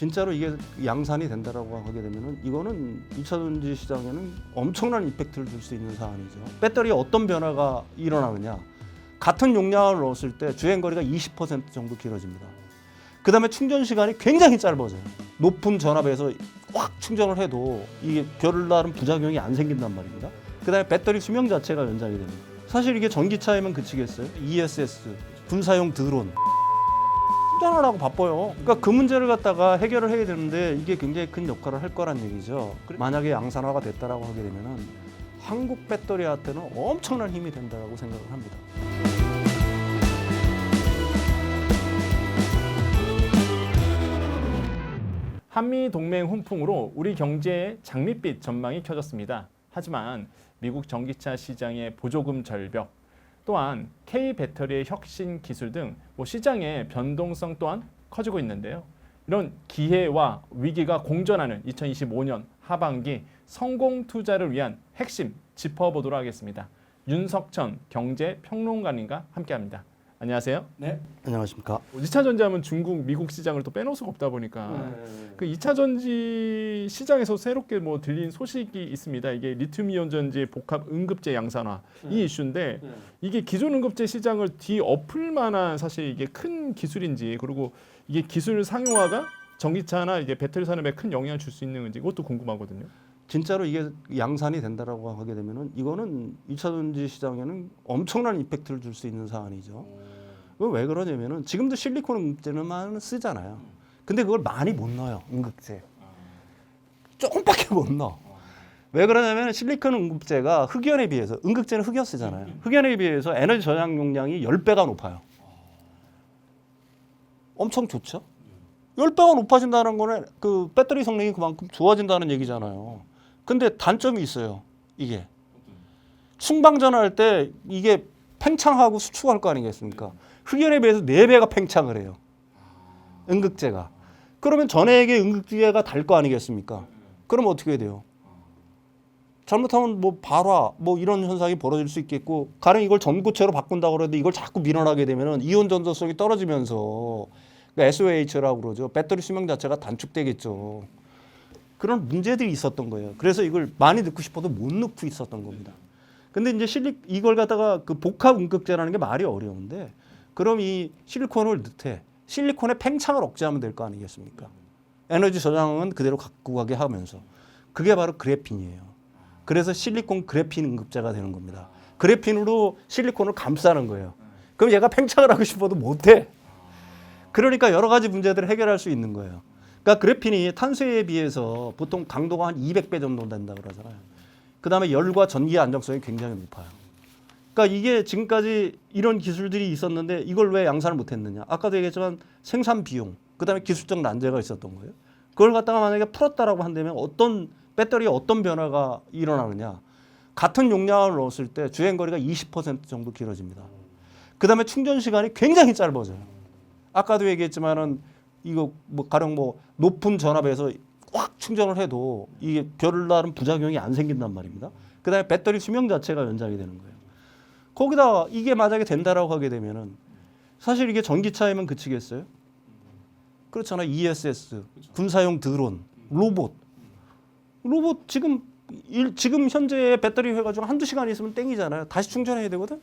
진짜로 이게 양산이 된다라고 하게 되면은 이거는 2차 전지 시장에는 엄청난 임팩트를 줄 수 있는 사안이죠. 배터리에 어떤 변화가 일어나느냐? 같은 용량을 넣었을 때 주행 거리가 20% 정도 길어집니다. 그다음에 충전 시간이 굉장히 짧아져요. 높은 전압에서 확 충전을 해도 이게 별다른 부작용이 안 생긴단 말입니다. 그다음에 배터리 수명 자체가 연장이 됩니다. 사실 이게 전기차에만 그치겠어요? ESS 군사용 드론 충전하라고 바빠요. 그러니까 그 문제를 갖다가 해결을 해야 되는데 이게 굉장히 큰 역할을 할 거란 얘기죠. 만약에 양산화가 됐다라고 하게 되면은 한국 배터리한테는 엄청난 힘이 된다라고 생각을 합니다. 한미 동맹 훈풍으로 우리 경제의 장밋빛 전망이 켜졌습니다. 하지만 미국 전기차 시장의 보조금 절벽, 또한 K 배터리의 혁신 기술 등 뭐 시장의 변동성 또한 커지고 있는데요. 이런 기회와 위기가 공존하는 2025년 하반기 성공 투자를 위한 핵심 짚어보도록 하겠습니다. 윤석천 경제평론가님과 함께합니다. 안녕하세요. 네. 안녕하십니까? 2차 전지하면 중국, 미국 시장을 또 빼놓을 수가 없다 보니까 그 2차 전지 시장에서 새롭게 뭐 들린 소식이 있습니다. 이게 리튬이온 전지 복합 응급제 양산화 이 이슈인데 이게 기존 응급제 시장을 뒤엎을 만한 사실 이게 큰 기술인지 그리고 이게 기술 상용화가 전기차나 이제 배터리 산업에 큰 영향을 줄 수 있는 건지 이것도 궁금하거든요. 진짜로 이게 양산이 된다라고 하게 되면은 이거는 2차 전지 시장에는 엄청난 임팩트를 줄 수 있는 사안이죠. 그건 왜 그러냐면은 지금도 실리콘 응급제는만 쓰잖아요. 근데 그걸 많이 못 넣어요. 응급제. 조금밖에 못 넣어. 왜 그러냐면 실리콘 응급제가 흑연에 비해서 응급제는 흑연 쓰잖아요. 흑연에 비해서 에너지 저장 용량이 10배가 높아요. 엄청 좋죠? 10배가 높아진다는 거는 그 배터리 성능이 그만큼 좋아진다는 얘기잖아요. 근데 단점이 있어요. 이게 충방 전화할 때 이게 팽창하고 수축할 거 아니겠습니까? 흑연에 비해서 4배가 팽창을 해요. 응급제가. 그러면 전해에게 응급제가 달 거 아니겠습니까? 그럼 어떻게 돼요? 잘못하면 뭐 발화 뭐 이런 현상이 벌어질 수 있겠고 가령 이걸 전구체로 바꾼다고 그러는데 이걸 자꾸 밀어나게 되면은 이온 전도성이 떨어지면서 그러니까 SOH라고 그러죠. 배터리 수명 자체가 단축되겠죠. 그런 문제들이 있었던 거예요. 그래서 이걸 많이 넣고 싶어도 못 넣고 있었던 겁니다. 근데 이제 실리 이걸 갖다가 그 복합 응급제라는 게 말이 어려운데 그럼 이 실리콘을 넣되 실리콘의 팽창을 억제하면 될 거 아니겠습니까? 에너지 저장은 그대로 갖고 가게 하면서 그게 바로 그래핀이에요. 그래서 실리콘 그래핀 응급제가 되는 겁니다. 그래핀으로 실리콘을 감싸는 거예요. 그럼 얘가 팽창을 하고 싶어도 못 해. 그러니까 여러 가지 문제들을 해결할 수 있는 거예요. 그러니까 그래핀이 탄소에 비해서 보통 강도가 한 200배 정도 된다 그러잖아요. 그다음에 열과 전기 안정성이 굉장히 높아요. 그러니까 이게 지금까지 이런 기술들이 있었는데 이걸 왜 양산을 못 했느냐? 아까도 얘기했지만 생산 비용, 그다음에 기술적 난제가 있었던 거예요. 그걸 갖다가 만약에 풀었다라고 한다면 어떤 배터리에 어떤 변화가 일어나느냐? 같은 용량을 넣었을 때 주행 거리가 20% 정도 길어집니다. 그다음에 충전 시간이 굉장히 짧아져요. 아까도 얘기했지만은 이거 뭐 가령 뭐 높은 전압에서 확 충전을 해도 이게 별다른 부작용이 안 생긴단 말입니다. 그다음에 배터리 수명 자체가 연장이 되는 거예요. 거기다 이게 만약에 된다라고 하게 되면은 사실 이게 전기차에만 그치겠어요? 그렇잖아요. ESS, 군사용 드론, 로봇. 로봇 지금 일, 지금 현재 배터리 해가지고 한두 시간 있으면 땡이잖아요. 다시 충전해야 되거든.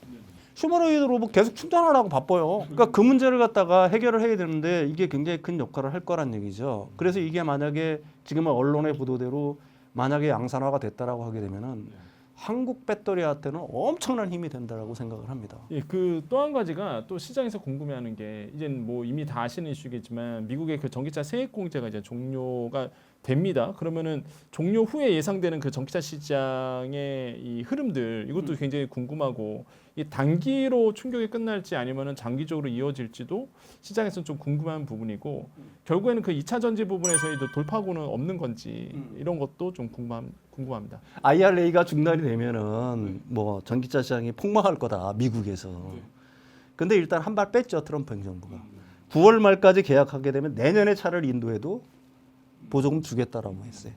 휴머노이드 로봇 계속 충전하라고 바빠요. 그러니까 그 문제를 갖다가 해결을 해야 되는데 이게 굉장히 큰 역할을 할 거란 얘기죠. 그래서 이게 만약에 지금 언론의 보도대로 만약에 양산화가 됐다라고 하게 되면은 한국 배터리한테는 엄청난 힘이 된다라고 생각을 합니다. 예, 그 또 한 가지가 또 시장에서 궁금해하는 게 이제 뭐 이미 다 아시는 이슈겠지만 미국의 그 전기차 세액 공제가 이제 종료가 됩니다. 그러면은 종료 후에 예상되는 그 전기차 시장의 이 흐름들 이것도 굉장히 궁금하고 이 단기로 충격이 끝날지 아니면은 장기적으로 이어질지도 시장에서는 좀 궁금한 부분이고 결국에는 그 2차 전지 부분에서의 또 돌파구는 없는 건지 이런 것도 좀 궁금함, 궁금합니다. IRA가 중단이 되면은 뭐 전기차 시장이 폭망할 거다 미국에서. 근데 일단 한 발 뺐죠 트럼프 행정부가. 9월 말까지 계약하게 되면 내년에 차를 인도해도 보조금 주겠다라고 했어요.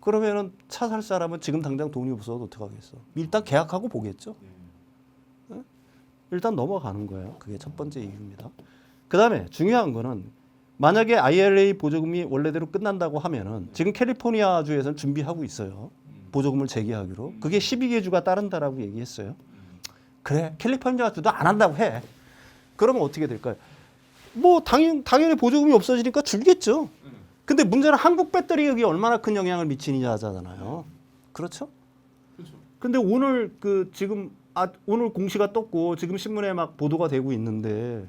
그러면은 차 살 사람은 지금 당장 돈이 없어도 어떡하겠어. 일단 계약하고 보겠죠. 응? 일단 넘어가는 거예요. 그게 첫 번째 이유입니다. 그 다음에 중요한 거는 만약에 IRA 보조금이 원래대로 끝난다고 하면은 지금 캘리포니아 주에서는 준비하고 있어요. 보조금을 재개하기로. 그게 12개 주가 따른다라고 얘기했어요. 그래, 캘리포니아 주도 안 한다고 해. 그러면 어떻게 될까요? 뭐 당연 당연히 보조금이 없어지니까 줄겠죠. 근데 문제는 한국 배터리 여기 얼마나 큰 영향을 미치느냐잖아요. 그렇죠? 근데 오늘 그 지금 아 오늘 공시가 떴고 지금 신문에 막 보도가 되고 있는데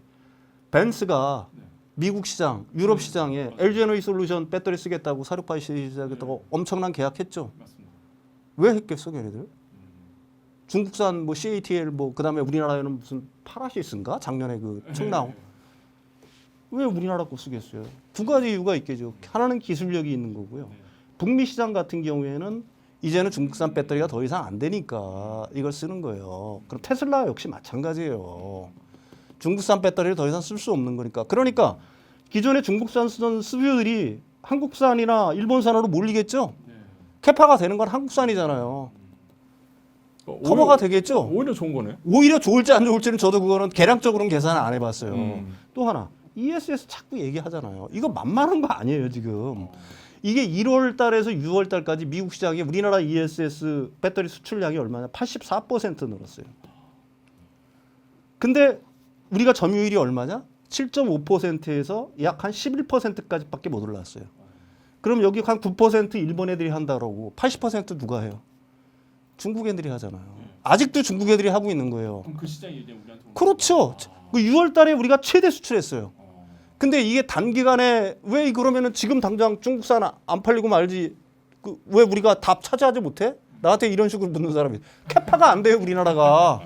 벤츠가 미국 시장, 유럽 시장에 LG 에너지 솔루션 배터리 쓰겠다고 사료파이 시작했다고 엄청난 계약했죠. 왜 했겠어, 걔네들? 중국산 뭐 CATL 뭐 그다음에 우리나라에는 무슨 파라시스인가 작년에 그 청나온 왜 우리나라 거 쓰겠어요? 두 가지 이유가 있겠죠. 하나는 기술력이 있는 거고요. 북미 시장 같은 경우에는 이제는 중국산 배터리가 더 이상 안 되니까 이걸 쓰는 거예요. 그럼 테슬라 역시 마찬가지예요. 중국산 배터리를 더 이상 쓸 수 없는 거니까. 그러니까 기존에 중국산 쓰던 수주들이 한국산이나 일본산으로 몰리겠죠. 캐파가 되는 건 한국산이잖아요. 어, 커버가 오히려- 되겠죠. 오히려 좋은 거네. 오히려 좋을지 안 좋을지는 저도 그거는 계량적으로는 계산 안 해봤어요. 음. 또 하나 ESS 자꾸 얘기하잖아요. 이거 만만한 거 아니에요 지금. 이게 1월 달에서 6월 달까지 미국 시장에 우리나라 ESS 배터리 수출량이 얼마냐? 84% 늘었어요. 근데 우리가 점유율이 얼마냐? 7.5%에서 약 한 11%까지밖에 못 올랐어요. 그럼 여기 한 9% 일본 애들이 한다라고 80% 누가 해요? 중국 애들이 하잖아요. 아직도 중국 애들이 하고 있는 거예요. 그럼 그 시장이 이제 우리한테 그렇죠. 그 6월 달에 우리가 최대 수출했어요. 근데 이게 단기간에 왜 그러면은 지금 당장 중국산 안 팔리고 말지? 그 왜 우리가 답 차지하지 못해? 나한테 이런 식으로 묻는 사람이. 캐파가 안 돼요 우리나라가.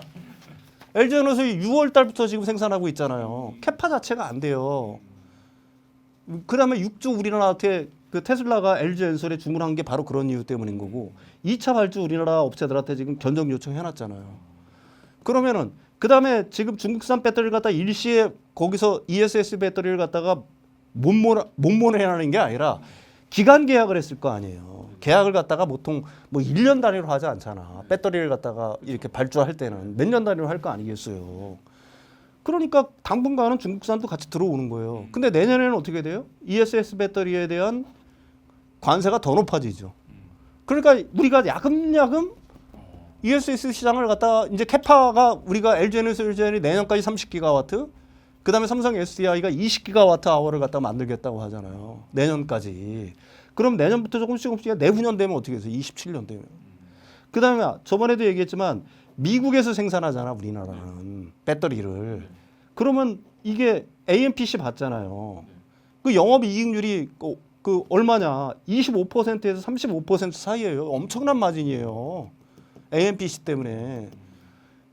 LG에너지 6월 달부터 지금 생산하고 있잖아요. 캐파 자체가 안 돼요. 그 다음에 6주 우리나라한테 그 테슬라가 LG 엔솔에 주문한 게 바로 그런 이유 때문인 거고 2차 발주 우리나라 업체들한테 지금 견적 요청 해놨잖아요. 그러면은 그 다음에 지금 중국산 배터리를 갖다 일시에 거기서 ESS 배터리를 갖다가 못모나 못모내라는 게 아니라 기간 계약을 했을 거 아니에요. 계약을 갖다가 보통 뭐 1년 단위로 하지 않잖아. 배터리를 갖다가 이렇게 발주할 때는 몇 년 단위로 할 거 아니겠어요. 그러니까 당분간은 중국산도 같이 들어오는 거예요. 근데 내년에는 어떻게 돼요? ESS 배터리에 대한 관세가 더 높아지죠. 그러니까 우리가 야금야금 ESS 시장을 갖다 이제 캐파가 우리가 LG에너지 내년까지 30기가와트, 그다음에 삼성 SDI가 20기가와트 아워를 갖다 만들겠다고 하잖아요. 내년까지. 그럼 내년부터 조금씩 조금씩 내후년 되면 어떻게 돼요? 27년 되면. 그다음에 저번에도 얘기했지만 미국에서 생산하잖아 우리나라는 배터리를. 그러면 이게 AMPC 받잖아요. 그 영업 이익률이 그, 그 얼마냐? 25%에서 35% 사이예요. 엄청난 마진이에요. AMPC 때문에.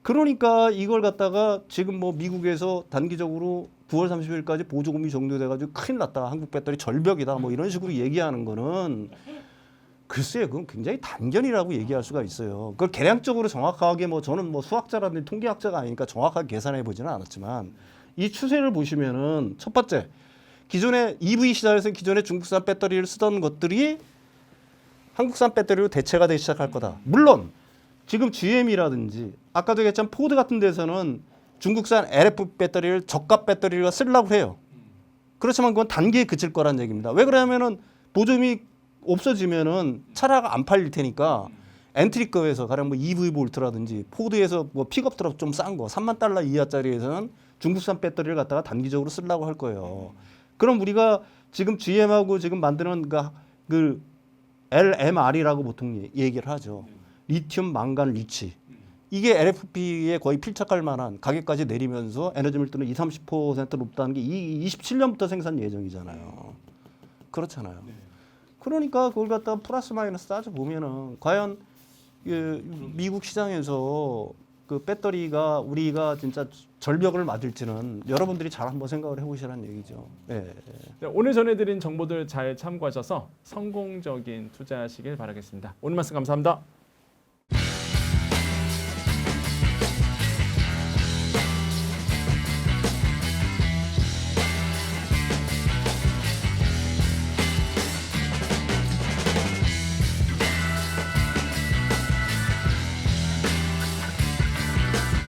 그러니까 이걸 갖다가 지금 뭐 미국에서 단기적으로 9월 30일까지 보조금이 종료돼가지고 큰일 났다. 한국 배터리 절벽이다. 뭐 이런 식으로 얘기하는 거는 글쎄요, 그건 굉장히 단견이라고 얘기할 수가 있어요. 그걸 계량적으로 정확하게 뭐 저는 뭐 수학자라든지 통계학자가 아니니까 정확하게 계산해 보지는 않았지만 이 추세를 보시면은 첫 번째 기존에 EV 시장에서 기존에 중국산 배터리를 쓰던 것들이 한국산 배터리로 대체가 되기 시작할 거다. 물론 지금 GM이라든지 아까도 얘기했지만 포드 같은 데서는 중국산 LF 배터리를 저가 배터리를 쓰려고 해요. 그렇지만 그건 단기에 그칠 거란 얘기입니다. 왜 그러냐면은 보조금이 없어지면은 차라가 안 팔릴 테니까 엔트리급에서 가령 뭐 EV 볼트라든지 포드에서 뭐 픽업 트럭 좀 싼 거 3만 달러 이하짜리에서는 중국산 배터리를 갖다가 단기적으로 쓰려고 할 거예요. 그럼 우리가 지금 GM하고 지금 만드는 그, 그 LMR이라고 보통 얘- 얘기를 하죠. 리튬, 망간, 리치. 이게 LFP에 거의 필착할 만한 가격까지 내리면서 에너지 밀도는 2, 30% 높다는 게 이 27년부터 생산 예정이잖아요. 그렇잖아요. 그러니까 그걸 갖다 가 플러스 마이너스 따져 보면은 과연 그 미국 시장에서 그 배터리가 우리가 진짜 절벽을 맞을지는 여러분들이 잘 한번 생각을 해보시라는 얘기죠. 예. 네, 오늘 전해드린 정보들 잘 참고하셔서 성공적인 투자하시길 바라겠습니다. 오늘 말씀 감사합니다.